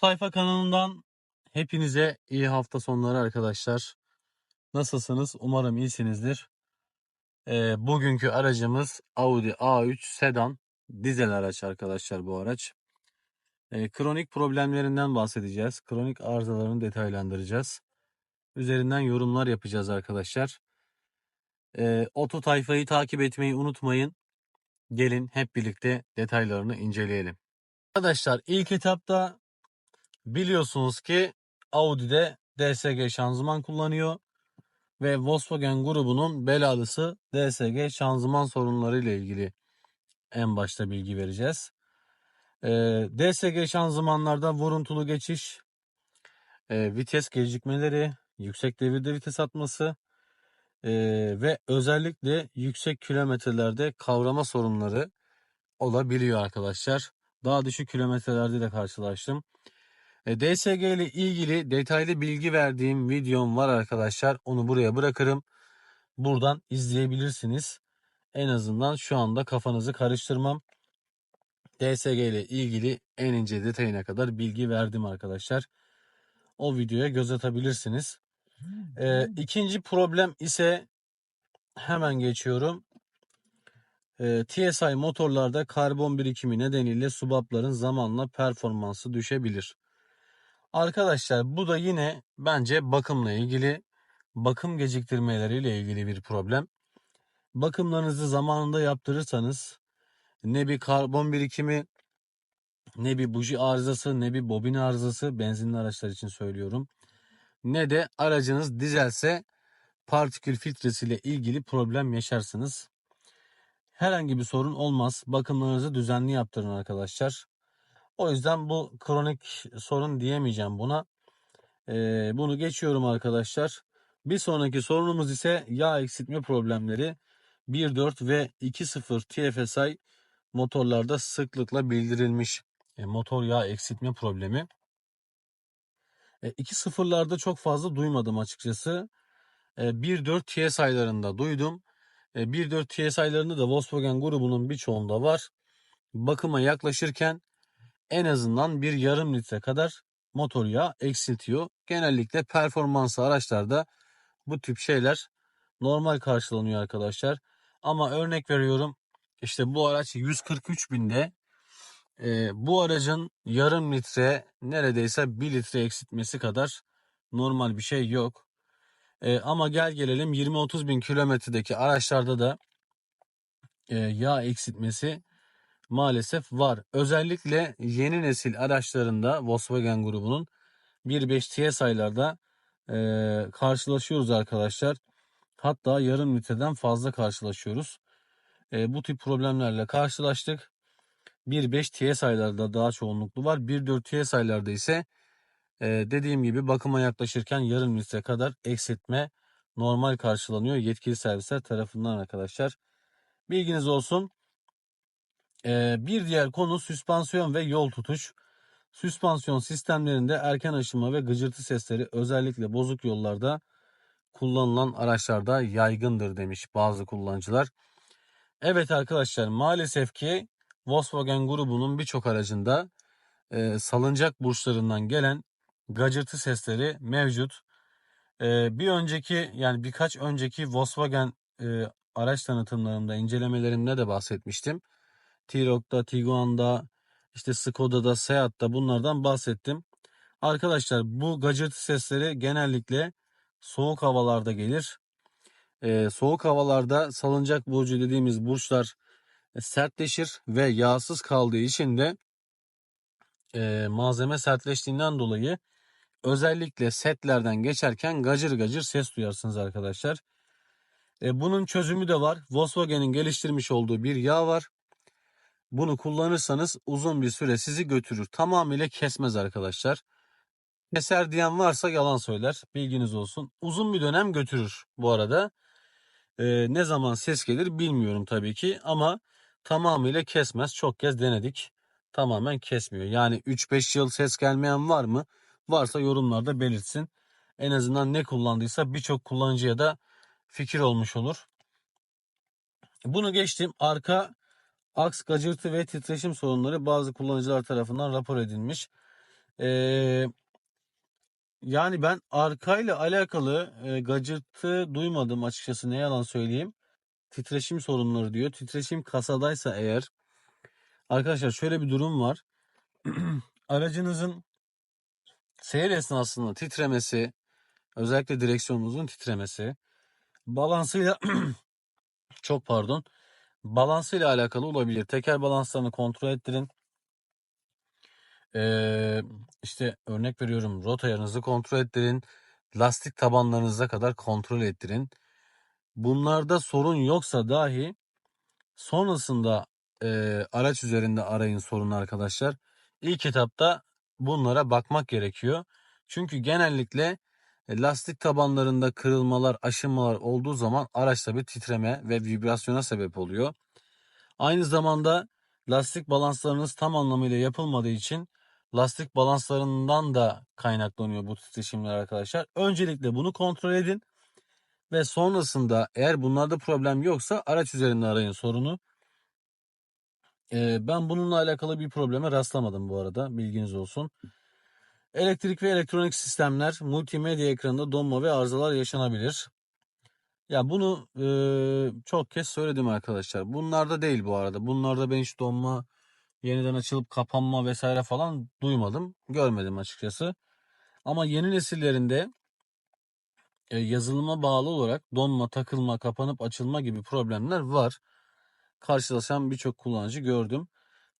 Tayfa kanalından hepinize iyi hafta sonları arkadaşlar. Nasılsınız? Umarım iyisinizdir. Ee, bugünkü aracımız Audi A3 sedan dizel araç arkadaşlar bu araç. Ee, kronik problemlerinden bahsedeceğiz. Kronik arızalarını detaylandıracağız. Üzerinden yorumlar yapacağız arkadaşlar. Ee, Oto Tayfa'yı takip etmeyi unutmayın. Gelin hep birlikte detaylarını inceleyelim. Arkadaşlar ilk etapta Biliyorsunuz ki Audi'de DSG şanzıman kullanıyor ve Volkswagen grubunun belalısı DSG şanzıman sorunları ile ilgili en başta bilgi vereceğiz. Ee, DSG şanzımanlarda vuruntulu geçiş, e, vites gecikmeleri, yüksek devirde vites atması e, ve özellikle yüksek kilometrelerde kavrama sorunları olabiliyor arkadaşlar. Daha düşük kilometrelerde de karşılaştım. E, DSG ile ilgili detaylı bilgi verdiğim videom var arkadaşlar. Onu buraya bırakırım. Buradan izleyebilirsiniz. En azından şu anda kafanızı karıştırmam. DSG ile ilgili en ince detayına kadar bilgi verdim arkadaşlar. O videoya göz atabilirsiniz. Ee, ikinci problem ise hemen geçiyorum. Ee, TSI motorlarda karbon birikimi nedeniyle subapların zamanla performansı düşebilir. Arkadaşlar bu da yine bence bakımla ilgili bakım geciktirmeleriyle ilgili bir problem. Bakımlarınızı zamanında yaptırırsanız ne bir karbon birikimi ne bir buji arızası ne bir bobin arızası benzinli araçlar için söylüyorum. Ne de aracınız dizelse partikül filtresiyle ilgili problem yaşarsınız. Herhangi bir sorun olmaz. Bakımlarınızı düzenli yaptırın arkadaşlar. O yüzden bu kronik sorun diyemeyeceğim buna. Ee, bunu geçiyorum arkadaşlar. Bir sonraki sorunumuz ise yağ eksiltme problemleri. 1.4 ve 2.0 TFSI motorlarda sıklıkla bildirilmiş e, motor yağ eksiltme problemi. E, 2.0'larda çok fazla duymadım açıkçası. E, 1.4 TSI'larında duydum. E, 1.4 TSI'larında da Volkswagen grubunun birçoğunda var. Bakıma yaklaşırken en azından bir yarım litre kadar motor yağı eksiltiyor. Genellikle performanslı araçlarda bu tip şeyler normal karşılanıyor arkadaşlar. Ama örnek veriyorum işte bu araç 143 binde e, bu aracın yarım litre neredeyse 1 litre eksiltmesi kadar normal bir şey yok. E, ama gel gelelim 20-30 bin kilometredeki araçlarda da e, yağ eksiltmesi maalesef var. Özellikle yeni nesil araçlarında Volkswagen grubunun 1.5 TSI'larda e, karşılaşıyoruz arkadaşlar. Hatta yarım litreden fazla karşılaşıyoruz. E, bu tip problemlerle karşılaştık. 1.5 TSI'larda daha çoğunluklu var. 1.4 TSI'larda ise e, dediğim gibi bakıma yaklaşırken yarım litre kadar eksiltme normal karşılanıyor yetkili servisler tarafından arkadaşlar. Bilginiz olsun. Bir diğer konu süspansiyon ve yol tutuş. Süspansiyon sistemlerinde erken aşınma ve gıcırtı sesleri özellikle bozuk yollarda kullanılan araçlarda yaygındır demiş bazı kullanıcılar. Evet arkadaşlar maalesef ki Volkswagen grubunun birçok aracında e, salıncak burçlarından gelen gacırtı sesleri mevcut. E, bir önceki yani birkaç önceki Volkswagen e, araç tanıtımlarında incelemelerinde de bahsetmiştim. T-Roc'da, Tiguan'da, işte Skoda'da, Seat'ta bunlardan bahsettim. Arkadaşlar bu gacırtı sesleri genellikle soğuk havalarda gelir. Ee, soğuk havalarda salıncak burcu dediğimiz burçlar e, sertleşir ve yağsız kaldığı için de e, malzeme sertleştiğinden dolayı özellikle setlerden geçerken gacır gacır ses duyarsınız arkadaşlar. E, bunun çözümü de var. Volkswagen'in geliştirmiş olduğu bir yağ var. Bunu kullanırsanız uzun bir süre sizi götürür. Tamamıyla kesmez arkadaşlar. Keser diyen varsa yalan söyler. Bilginiz olsun. Uzun bir dönem götürür bu arada. Ee, ne zaman ses gelir bilmiyorum tabii ki ama tamamıyla kesmez. Çok kez denedik. Tamamen kesmiyor. Yani 3-5 yıl ses gelmeyen var mı? Varsa yorumlarda belirtsin. En azından ne kullandıysa birçok kullanıcıya da fikir olmuş olur. Bunu geçtim. Arka aks, gacırtı ve titreşim sorunları bazı kullanıcılar tarafından rapor edilmiş. Ee, yani ben arkayla alakalı e, gacırtı duymadım açıkçası ne yalan söyleyeyim. Titreşim sorunları diyor. Titreşim kasadaysa eğer arkadaşlar şöyle bir durum var. Aracınızın seyir esnasında titremesi, özellikle direksiyonunuzun titremesi, balansıyla çok pardon, balansıyla alakalı olabilir. Teker balanslarını kontrol ettirin. Ee, işte örnek veriyorum rota ayarınızı kontrol ettirin. Lastik tabanlarınıza kadar kontrol ettirin. Bunlarda sorun yoksa dahi sonrasında e, araç üzerinde arayın sorunu arkadaşlar. İlk etapta bunlara bakmak gerekiyor. Çünkü genellikle lastik tabanlarında kırılmalar, aşınmalar olduğu zaman araçta bir titreme ve vibrasyona sebep oluyor. Aynı zamanda lastik balanslarınız tam anlamıyla yapılmadığı için lastik balanslarından da kaynaklanıyor bu titreşimler arkadaşlar. Öncelikle bunu kontrol edin ve sonrasında eğer bunlarda problem yoksa araç üzerinde arayın sorunu. Ee, ben bununla alakalı bir probleme rastlamadım bu arada bilginiz olsun. Elektrik ve elektronik sistemler multimedya ekranında donma ve arızalar yaşanabilir. Ya bunu e, çok kez söyledim arkadaşlar. Bunlarda değil bu arada. Bunlarda ben hiç donma, yeniden açılıp kapanma vesaire falan duymadım. Görmedim açıkçası. Ama yeni nesillerinde e, yazılıma bağlı olarak donma, takılma, kapanıp açılma gibi problemler var. Karşılaşan birçok kullanıcı gördüm.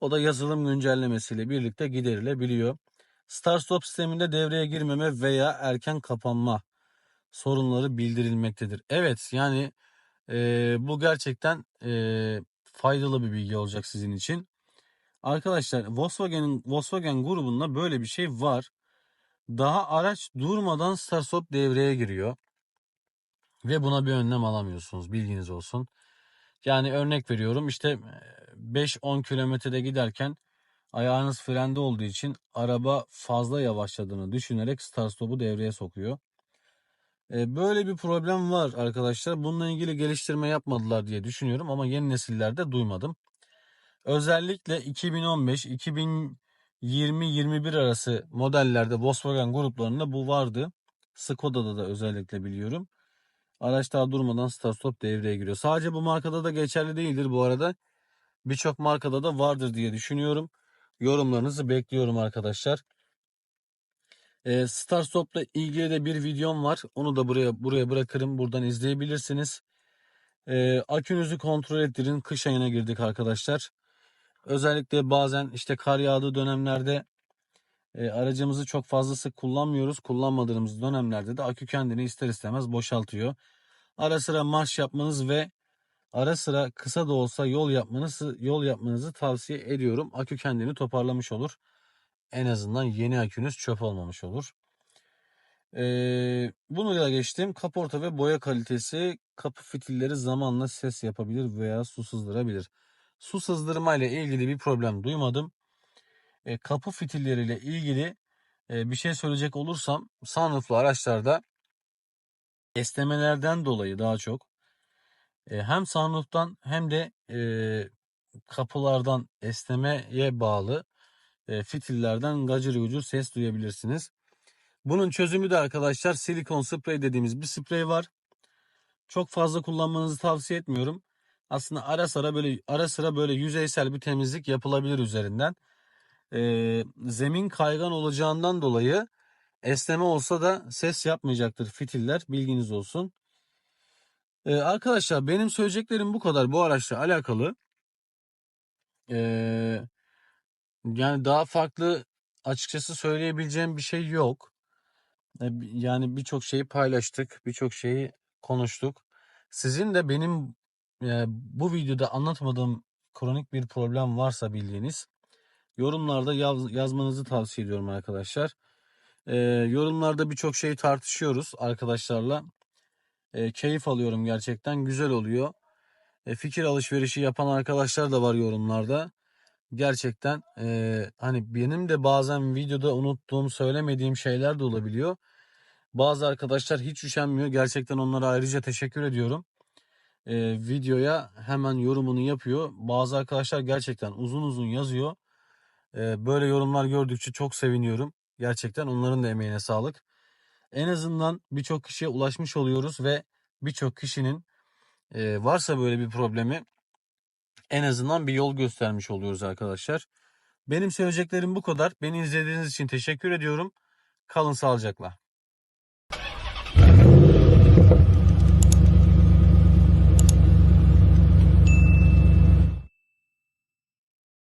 O da yazılım güncellemesiyle birlikte giderilebiliyor. Start Stop sisteminde devreye girmeme veya erken kapanma sorunları bildirilmektedir. Evet yani e, bu gerçekten e, faydalı bir bilgi olacak sizin için. Arkadaşlar Volkswagen'in Volkswagen grubunda böyle bir şey var. Daha araç durmadan start stop devreye giriyor. Ve buna bir önlem alamıyorsunuz. Bilginiz olsun. Yani örnek veriyorum işte 5-10 kilometrede giderken ayağınız frende olduğu için araba fazla yavaşladığını düşünerek start stop'u devreye sokuyor. Böyle bir problem var arkadaşlar. Bununla ilgili geliştirme yapmadılar diye düşünüyorum ama yeni nesillerde duymadım. Özellikle 2015, 2020-21 arası modellerde Volkswagen gruplarında bu vardı. Skoda'da da özellikle biliyorum. Araç daha durmadan start stop devreye giriyor. Sadece bu markada da geçerli değildir bu arada. Birçok markada da vardır diye düşünüyorum. Yorumlarınızı bekliyorum arkadaşlar. E, Start Stop'la ilgili de bir videom var. Onu da buraya buraya bırakırım. Buradan izleyebilirsiniz. E, akünüzü kontrol ettirin. Kış ayına girdik arkadaşlar. Özellikle bazen işte kar yağdığı dönemlerde e, aracımızı çok fazla sık kullanmıyoruz. Kullanmadığımız dönemlerde de akü kendini ister istemez boşaltıyor. Ara sıra marş yapmanız ve ara sıra kısa da olsa yol yapmanızı yol yapmanızı tavsiye ediyorum. Akü kendini toparlamış olur. En azından yeni akünüz çöp olmamış olur. Ee, bunu da geçtim. Kaporta ve boya kalitesi kapı fitilleri zamanla ses yapabilir veya su sızdırabilir. Su sızdırma ile ilgili bir problem duymadım. E, kapı fitilleriyle ilgili e, bir şey söyleyecek olursam sunrooflu araçlarda esnemelerden dolayı daha çok hem sunrooftan hem de e, kapılardan esnemeye bağlı e, fitillerden gacır gucur ses duyabilirsiniz. Bunun çözümü de arkadaşlar silikon sprey dediğimiz bir sprey var. Çok fazla kullanmanızı tavsiye etmiyorum. Aslında ara sıra böyle ara sıra böyle yüzeysel bir temizlik yapılabilir üzerinden. Ee, zemin kaygan olacağından dolayı esneme olsa da ses yapmayacaktır fitiller. Bilginiz olsun. Ee, arkadaşlar benim söyleyeceklerim bu kadar bu araçla alakalı. Ee, yani daha farklı açıkçası söyleyebileceğim bir şey yok. Yani birçok şeyi paylaştık, birçok şeyi konuştuk. Sizin de benim e, bu videoda anlatmadığım kronik bir problem varsa bildiğiniz yorumlarda yaz, yazmanızı tavsiye ediyorum arkadaşlar. E, yorumlarda birçok şeyi tartışıyoruz arkadaşlarla. E, keyif alıyorum gerçekten güzel oluyor. E, fikir alışverişi yapan arkadaşlar da var yorumlarda. Gerçekten e, hani benim de bazen videoda unuttuğum söylemediğim şeyler de olabiliyor. Bazı arkadaşlar hiç üşenmiyor. Gerçekten onlara ayrıca teşekkür ediyorum. Ee, videoya hemen yorumunu yapıyor. Bazı arkadaşlar gerçekten uzun uzun yazıyor. Ee, böyle yorumlar gördükçe çok seviniyorum. Gerçekten onların da emeğine sağlık. En azından birçok kişiye ulaşmış oluyoruz ve birçok kişinin e, varsa böyle bir problemi en azından bir yol göstermiş oluyoruz arkadaşlar. Benim söyleyeceklerim bu kadar. Beni izlediğiniz için teşekkür ediyorum. Kalın sağlıcakla.